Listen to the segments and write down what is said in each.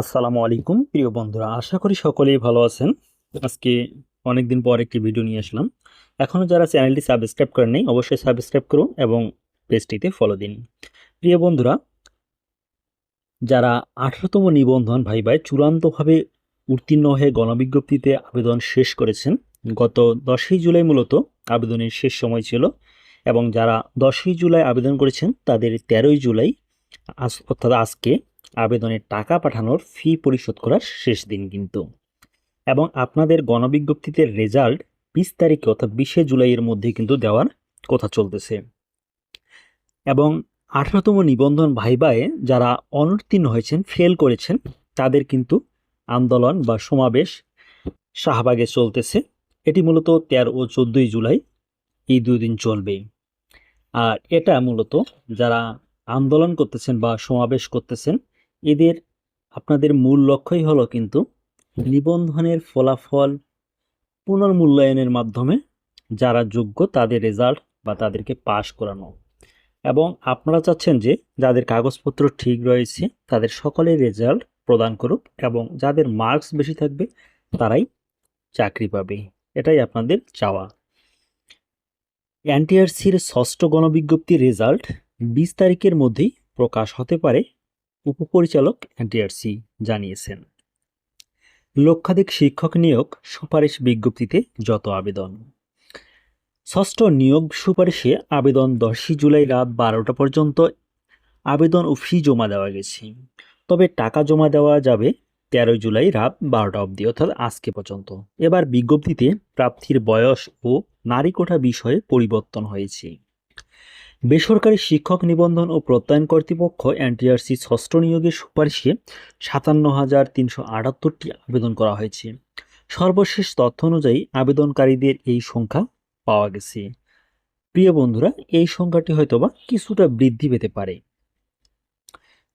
আসসালামু আলাইকুম। প্রিয় বন্ধুরা, আশা করি সকলেই ভালো আছেন। আজকে অনেকদিন পর একটি ভিডিও নিয়ে আসলাম। এখনও যারা চ্যানেলটি সাবস্ক্রাইব করেন নাই, অবশ্যই সাবস্ক্রাইব করুন এবং পেজটিতে ফলো দিন। প্রিয় বন্ধুরা, যারা আঠারোতম নিবন্ধন ভাই ভাই চূড়ান্তভাবে উত্তীর্ণ হয়ে গণবিজ্ঞপ্তিতে আবেদন শেষ করেছেন, গত দশই জুলাই মূলত আবেদনের শেষ সময় ছিল এবং যারা দশই জুলাই আবেদন করেছেন, তাদের তেরোই জুলাই আজ অর্থাৎ আজকে আবেদনের টাকা পাঠানোর ফি পরিশোধ করার শেষ দিন কিন্তু। এবং আপনাদের গণবিজ্ঞপ্তিতে রেজাল্ট বিশ তারিখে অর্থাৎ বিশে জুলাইয়ের মধ্যে কিন্তু দেওয়ার কথা চলতেছে। এবং আঠারোতম নিবন্ধন ভাইবায়ে যারা অনুত্তীর্ণ হয়েছেন ফেল করেছেন, তাদের কিন্তু আন্দোলন বা সমাবেশ শাহবাগে চলতেছে। এটি মূলত তেরো ও চোদ্দোই জুলাই এই দুই দিন চলবে। আর এটা মূলত যারা আন্দোলন করতেছেন বা সমাবেশ করতেছেন এদের আপনাদের মূল লক্ষ্যই হলো কিন্তু নিবন্ধনের ফলাফল পুনর্মূল্যায়নের মাধ্যমে যারা যোগ্য তাদের রেজাল্ট বা তাদেরকে পাশ করানো। এবং আপনারা চাচ্ছেন যে যাদের কাগজপত্র ঠিক রয়েছে, তাদের সকলের রেজাল্ট প্রদান করুক এবং যাদের মার্কস বেশি থাকবে, তারাই চাকরি পাবে। এটাই আপনাদের চাওয়া। এনটিআরসির ষষ্ঠ গণবিজ্ঞপ্তির রেজাল্ট বিশ তারিখের মধ্যেই প্রকাশ হতে পারে। উপপরিচালক এনটিআরসি জানিয়েছেন। লক্ষাধিক শিক্ষক নিয়োগ সুপারিশ বিজ্ঞপ্তিতে যত আবেদন। ষষ্ঠ নিয়োগ সুপারিশে আবেদন দশই জুলাই রাত বারোটা পর্যন্ত আবেদন ও ফি জমা দেওয়া গেছে। তবে টাকা জমা দেওয়া যাবে তেরোই জুলাই রাত বারোটা অবধি, অর্থাৎ আজকে পর্যন্ত। এবার বিজ্ঞপ্তিতে প্রার্থীর বয়স ও নারী কোঠা বিষয়ে পরিবর্তন হয়েছে। বেসরকারি শিক্ষক নিবন্ধন ও প্রত্যয়ন কর্তৃপক্ষ এনটিআরসি ষষ্ঠ নিয়োগের সুপারিশে সাতান্ন হাজার তিনশো আটাত্তরটি আবেদন করা হয়েছে। সর্বশেষ তথ্য অনুযায়ী আবেদনকারীদের এই সংখ্যা পাওয়া গেছে। প্রিয় বন্ধুরা, এই সংখ্যাটি হয়তোবা কিছুটা বৃদ্ধি পেতে পারে।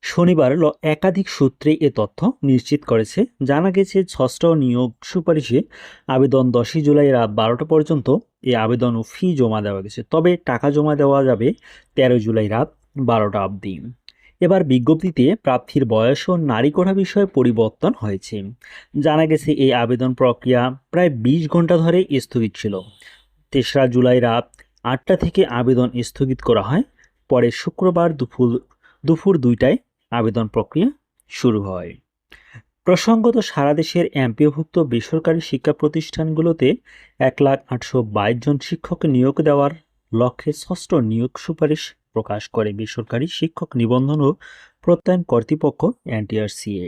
শনিবার একাধিক সূত্রে এ তথ্য নিশ্চিত করেছে। জানা গেছে, ষষ্ঠ নিয়োগ সুপারিশে আবেদন দশই জুলাই রাত বারোটা পর্যন্ত এই আবেদন ও ফি জমা দেওয়া গেছে। তবে টাকা জমা দেওয়া যাবে তেরো জুলাই রাত বারোটা অবধি। এবার বিজ্ঞপ্তিতে প্রার্থীর বয়স ও নারী কোঠা বিষয়ে পরিবর্তন হয়েছে। জানা গেছে, এই আবেদন প্রক্রিয়া প্রায় বিশ ঘণ্টা ধরে স্থগিত ছিল। তেসরা জুলাই রাত আটটা থেকে আবেদন স্থগিত করা হয়। পরে শুক্রবার দুপুর দুপুর দুইটায় আবেদন প্রক্রিয়া শুরু হয়। প্রসঙ্গত সারা দেশের এমপিওভুক্ত বেসরকারি শিক্ষা প্রতিষ্ঠানগুলোতে এক লাখ আটশো বাইশ জন শিক্ষক নিয়োগ দেওয়ার লক্ষ্যে ষষ্ঠ নিয়োগ সুপারিশ প্রকাশ করে বেসরকারি শিক্ষক নিবন্ধন ও প্রত্যয়ন কর্তৃপক্ষ এনটিআরসিএ।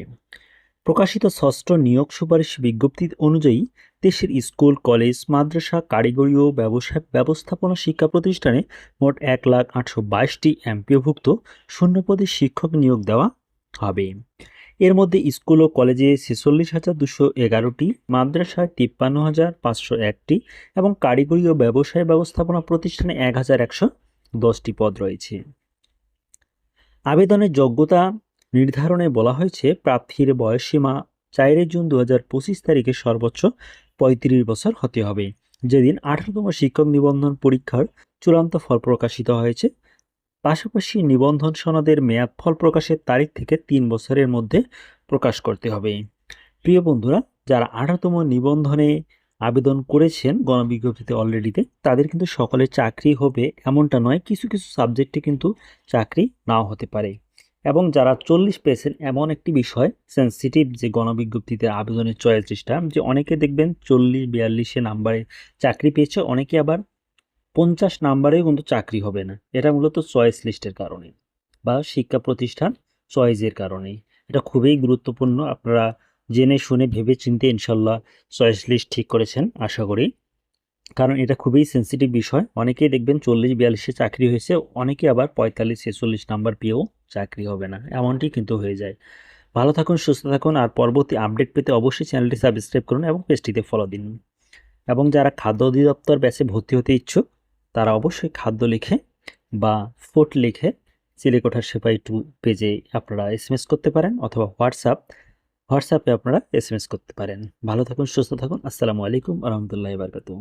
প্রকাশিত ষষ্ঠ নিয়োগ সুপারিশ বিজ্ঞপ্তি অনুযায়ী দেশের স্কুল, কলেজ, মাদ্রাসা, কারিগরি ও ব্যবসা, ব্যবস্থাপনা শিক্ষা প্রতিষ্ঠানে মোট এক লাখ আটশো বাইশটি এমপিওভুক্ত শূন্যপদে শিক্ষক নিয়োগ দেওয়া হবে। এর মধ্যে স্কুল ও কলেজে ছেচল্লিশ হাজার দুশো এগারোটি, মাদ্রাসায় তিপ্পান্ন হাজার পাঁচশো একটি এবং কারিগরি ও ব্যবসায় ব্যবস্থাপনা প্রতিষ্ঠানে এক হাজার একশো দশটি পদ রয়েছে। আবেদনের যোগ্যতা নির্ধারণে বলা হয়েছে, প্রার্থীর বয়সসীমা চারই জুন দু হাজার পঁচিশ তারিখে সর্বোচ্চ পঁয়ত্রিশ বছর হতে হবে। যেদিন আঠারোতম শিক্ষক নিবন্ধন পরীক্ষার চূড়ান্ত ফল প্রকাশিত হয়েছে, পাশাপাশি নিবন্ধন সনদের মেয়াদ ফল প্রকাশের তারিখ থেকে তিন বছরের মধ্যে প্রকাশ করতে হবে। প্রিয় বন্ধুরা, যারা আঠারোতম নিবন্ধনে আবেদন করেছেন গণবিজ্ঞপ্তিতে অলরেডিতে, তাদের কিন্তু সকলে চাকরি হবে এমনটা নয়, কিছু কিছু সাবজেক্টে কিন্তু চাকরি নাও হতে পারে। এবং যারা চল্লিশ পেয়েছেন এমন একটি বিষয় সেন্সিটিভ যে গণবিজ্ঞপ্তিতে আবেদনের চয়েস লিস্টটা যে অনেকে দেখবেন চল্লিশ, বিয়াল্লিশে নাম্বারে চাকরি পেয়েছে, অনেকে আবার পঞ্চাশ নাম্বারেও কিন্তু চাকরি হবে না। এটা মূলত চয়েস লিস্টের কারণে বা শিক্ষা প্রতিষ্ঠান চয়েসের কারণে। এটা খুবই গুরুত্বপূর্ণ, আপনারা জেনে শুনে ভেবে চিনতে ইনশাল্লাহ চয়েস লিস্ট ঠিক করেছেন, আশা করি। কারণ এটা খুবই সেন্সিটিভ বিষয়, অনেকেই দেখবেন চল্লিশ, বিয়াল্লিশে চাকরি হয়েছে, অনেকে আবার পঁয়তাল্লিশ, ছেচল্লিশ নাম্বার পেয়েও চাকরি হবে না, এমনটি কিন্তু হয়ে যায়। ভালো থাকুন, সুস্থ থাকুন, আর পরবর্তী আপডেট পেতে অবশ্যই চ্যানেলটি সাবস্ক্রাইব করুন এবং পেজটিতে ফলো দিন। এবং যারা খাদ্য অধিদপ্তর ব্যাচে ভর্তি হতে ইচ্ছুক, তারা অবশ্যই খাদ্য লিখে বা ফুড লিখে চিলেকোঠার সেপাই টু পেজে আপনারা এসএমএস করতে পারেন অথবা হোয়াটসঅ্যাপ হোয়াটসঅ্যাপে আপনারা এসএমএস করতে পারেন। ভালো থাকুন, সুস্থ থাকুন, আসসালামু আলাইকুম রহমতুল্লাহ বারকাতুহ।